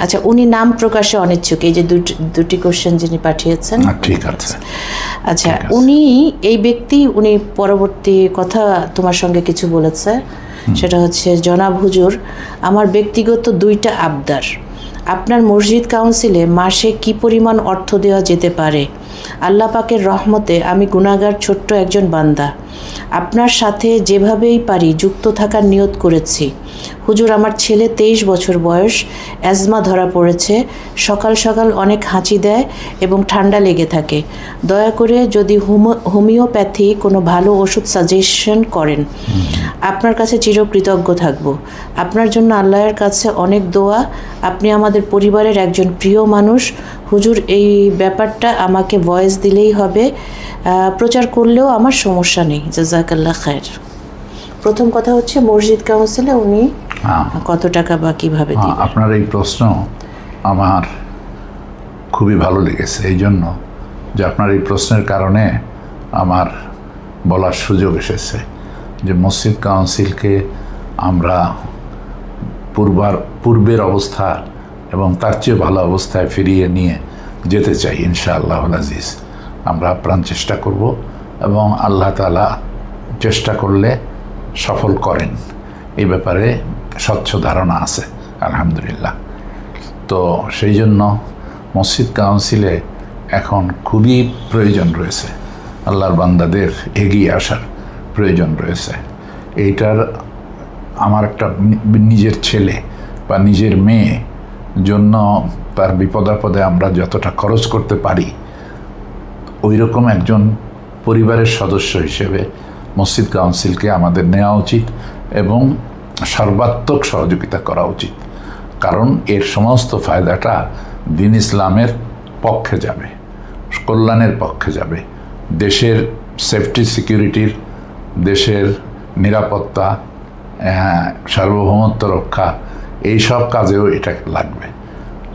আচ্ছা উনি নাম প্রকাশে অনিচ্ছুক। এই যে দুটি দুটি কোশ্চেন যিনি পাঠিয়েছেন। ঠিক আছে। আচ্ছা উনি এই ব্যক্তি উনি পরবর্তী কথা তোমার সঙ্গে কিছু বলেছে। সেটা হচ্ছে জনাব হুজুর আমার ব্যক্তিগত দুইটা আবদার। আপনার মসজিদ কাউন্সিলে মাসে কি পরিমাণ অর্থ দেওয়া যেতে পারে? আল্লাহ পাকের রহমতে আমি গুণাগার ছোট্ট একজন বান্দা। আপনার সাথে যেভাবেই পারি যুক্ত থাকার নিয়ত করেছি। হুজুর, আমার ছেলে তেইশ বছর বয়স অ্যাজমা ধরা পড়েছে, সকাল সকাল অনেক হাঁচি দেয় এবং ঠান্ডা লেগে থাকে। দয়া করে যদি হোমো- হোমিওপ্যাথি কোনো ভালো ওষুধ সাজেশন করেন। আপনার কাছে চিরকৃতজ্ঞ থাকব। আপনার জন্য আল্লাহর কাছে অনেক দোয়া। আপনি আমাদের পরিবারের একজন প্রিয় মানুষ। হুজুর এই ব্যাপারটা আমাকে ভয়েস দিলেই হবে। প্রচার করলেও আমার সমস্যা নেই। জাজাকাল্লাহ খায়ের। প্রথম কথা হচ্ছে মসজিদ কাউন্সিলে উনি হ্যাঁ। কত টাকা বা কীভাবে হ্যাঁ, আপনার এই প্রশ্ন আমার খুবই ভালো লেগেছে। এই জন্য যে আপনার এই প্রশ্নের কারণে আমার বলার সুযোগ এসেছে যে মসজিদ কাউন্সিলকে আমরা পূর্বার পূর্বের অবস্থা এবং তার চেয়ে ভালো অবস্থায় ফিরিয়ে নিয়ে যেতে চাই, ইনশাআল্লাহ আজিজ আমরা আপ্রাণ চেষ্টা করব এবং আল্লাহ তালা চেষ্টা করলে সফল করেন। এই ব্যাপারে স্বচ্ছ ধারণা আছে, আলহামদুলিল্লাহ। তো সেই জন্য মসজিদ কাউন্সিলে এখন খুবই প্রয়োজন রয়েছে। আল্লাহর বান্দাদের এগিয়ে আসার প্রয়োজন রয়েছে। এইটার আমার একটা নিজের ছেলে বা নিজের মেয়ে জন্য তার বিপদাপদে আমরা যতটা খরচ করতে পারি ওই রকম একজন পরিবারের সদস্য হিসেবে মসজিদ কাউন্সিলকে আমাদের নেওয়া উচিত এবং সর্বাত্মক সহযোগিতা করা উচিত। কারণ এর সমস্ত ফায়দাটা দিন ইসলামের পক্ষে যাবে কল্যাণের পক্ষে যাবে। দেশের সেফটি সিকিউরিটির দেশের নিরাপত্তা আহ, সার্বভৌমত্ব রক্ষা এই সব কাজেও এটা লাগবে।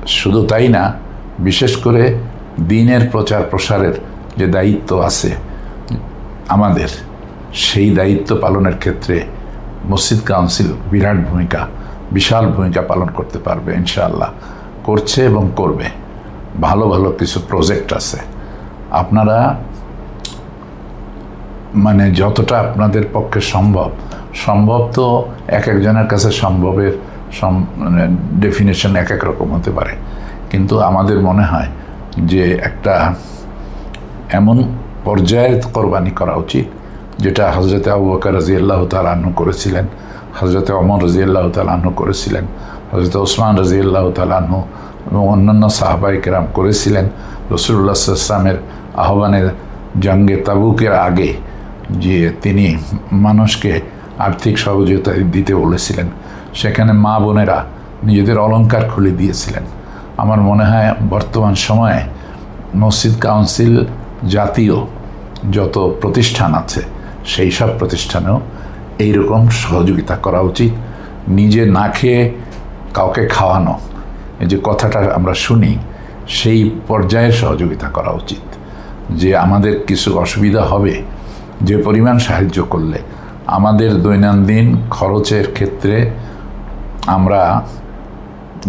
শুধু তাই না, বিশেষ করে দিনের প্রচার প্রসারের যে দায়িত্ব আছে আমাদের, সেই দায়িত্ব পালনের ক্ষেত্রে মসজিদ কাউন্সিল বিরাট ভূমিকা, বিশাল ভূমিকা পালন করতে পারবে ইনশাআল্লাহ। করছে এবং করবে। ভালো ভালো কিছু প্রজেক্ট আছে। আপনারা মানে যতটা আপনাদের পক্ষে সম্ভব সম্ভব তো এক একজনের কাছে সম্ভবের সম- মানে ডেফিনেশন এক এক রকম হতে পারে। কিন্তু আমাদের মনে হয় যে একটা এমন পর্যায়ের কোরবানি করা উচিত, যেটা হজরতে আবু রাজি আল্লাহ তালাহ্ন করেছিলেন হজরতে অমর রাজি আল্লাহ তালাহ্ন করেছিলেন হজরত ওসমান রাজি আল্লাহ তালাহ্ন এবং অন্যান্য সাহাবাই কেরাম করেছিলেন। রসুল্লাহ ইসলামের আহ্বানের জঙ্গে তাবুকের আগে যে তিনি মানুষকে আর্থিক সহযোগিতা দিতে বলেছিলেন। সেখানে মা বোনেরা নিজেদের অলংকার খুলে দিয়েছিলেন। আমার মনে হয় বর্তমান সময়ে মসজিদ কাউন্সিল জাতীয় যত প্রতিষ্ঠান আছে, সেই সব প্রতিষ্ঠানেও এইরকম সহযোগিতা করা উচিত। নিজে না খেয়ে কাউকে খাওয়ানো, এই যে কথাটা আমরা শুনি, সেই পর্যায়ে সহযোগিতা করা উচিত। যে আমাদের কিছু অসুবিধা হবে, যে পরিমাণ সাহায্য করলে আমাদের দৈনন্দিন খরচের ক্ষেত্রে আমরা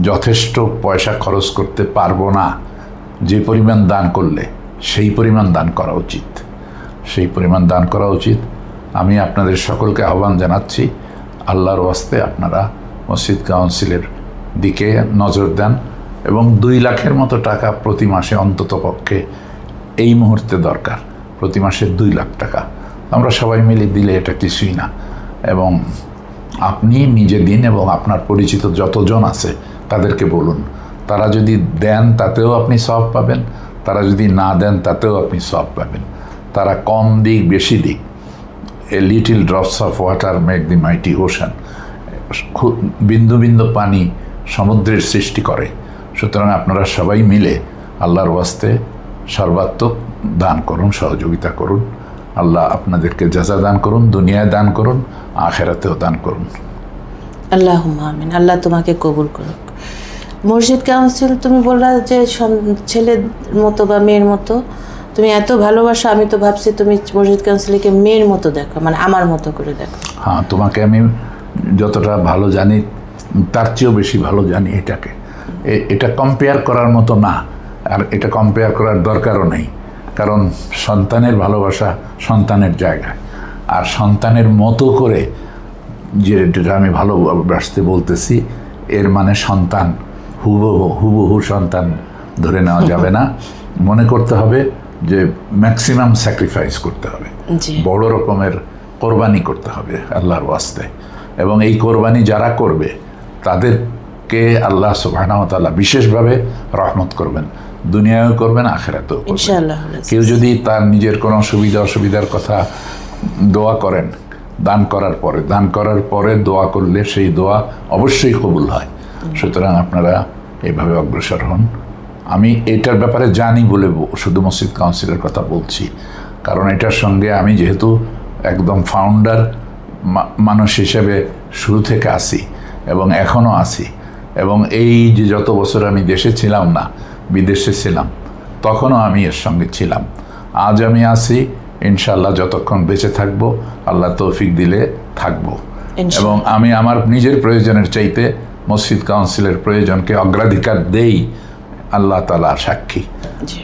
যথেষ্ট পয়সা খরচ করতে পারব না। যে পরিমাণ দান করলে, সেই পরিমাণ দান করা উচিত। সেই পরিমাণ দান করা উচিত। আমি আপনাদের সকলকে আহ্বান জানাচ্ছি, আল্লাহর ওয়াস্তে আপনারা মসজিদ কাউন্সিলের দিকে নজর দেন এবং দুই লাখের মতো টাকা প্রতি মাসে অন্তত পক্ষে এই মুহূর্তে দরকার। প্রতি মাসে দুই লাখ টাকা। আমরা সবাই মিলে দিলে এটা কিছুই না। এবং আপনি নিজে দিন এবং আপনার পরিচিত যতজন আছে, তাদেরকে বলুন। তারা যদি দেন, তাতেও আপনি সব পাবেন। তারা যদি না দেন, তাতেও আপনি সব পাবেন। তারা কম দিক, বেশি দিক। A little drops of water make the mighty ocean বিন্দু বিন্দু পানি সমুদ্রের সৃষ্টি করে। সুতরাং আপনারা সবাই মিলে আল্লাহর ওয়াস্তে সর্বাত্মক দান করুন, সহযোগিতা করুন। আল্লাহ আপনাদেরকে যাজা দান করুন দুনিয়ায় দান করুন আখেরাতেও দান করুন। আল্লাহ আমিন। আল্লাহ তোমাকে কবুল করুক। মসজিদ কাউন্সিল তুমি বললা যে ছেলের মতো বা মেয়ের মতো। তুমি এত ভালোবাসো আমি তো ভাবছি তুমি মসজিদ কাউন্সিলকে মেয়ের মতো দেখো মানে আমার মতো করে দেখো। হ্যাঁ তোমাকে আমি যতটা ভালো জানি তার চেয়েও বেশি ভালো জানি এটাকে। এটা কম্পেয়ার করার মতো না। আর এটা কম্পেয়ার করার দরকারও নেই। কারণ সন্তানের ভালোবাসা সন্তানের জায়গা। আর সন্তানের মতো করে যে যেটা আমি ভালোবাসতে বলতেছি এর মানে সন্তান হুবহু হুবহু সন্তান ধরে নেওয়া যাবে না। মনে করতে হবে যে ম্যাক্সিমাম স্যাক্রিফাইস করতে হবে। বড় রকমের কোরবানি করতে হবে আল্লাহর ওয়াস্তে। এবং এই কোরবানি যারা করবে তাদেরকে আল্লাহ সুবাহতাল্লাহ বিশেষভাবে রহমত করবেন দুনিয়াও করবেন আখেরাতেও কেউ যদি তার নিজের কোনো সুবিধা অসুবিধার কথা দোয়া করেন দান করার পরে দান করার পরে দোয়া করলে সেই দোয়া অবশ্যই কবুল হয়। সুতরাং আপনারা এইভাবে অগ্রসর হন। আমি এটার ব্যাপারে জানি বলে শুধু মসজিদ কাউন্সিলের কথা বলছি। কারণ এটার সঙ্গে আমি যেহেতু একদম ফাউন্ডার মানুষ হিসেবে শুরু থেকে আসি এবং এখনও আছি এবং এই যে যত বছর আমি দেশে ছিলাম না বিদেশে ছিলাম তখনও আমি এর সঙ্গে ছিলাম। আজ আমি আসি ইনশাল্লাহ যতক্ষণ বেঁচে থাকব আল্লাহ তৌফিক দিলে থাকব। এবং আমি আমার নিজের প্রয়োজনের চাইতে মসজিদ কাউন্সিলের প্রয়োজনকে অগ্রাধিকার দেই আল্লাহ তালা সাক্ষী। জি।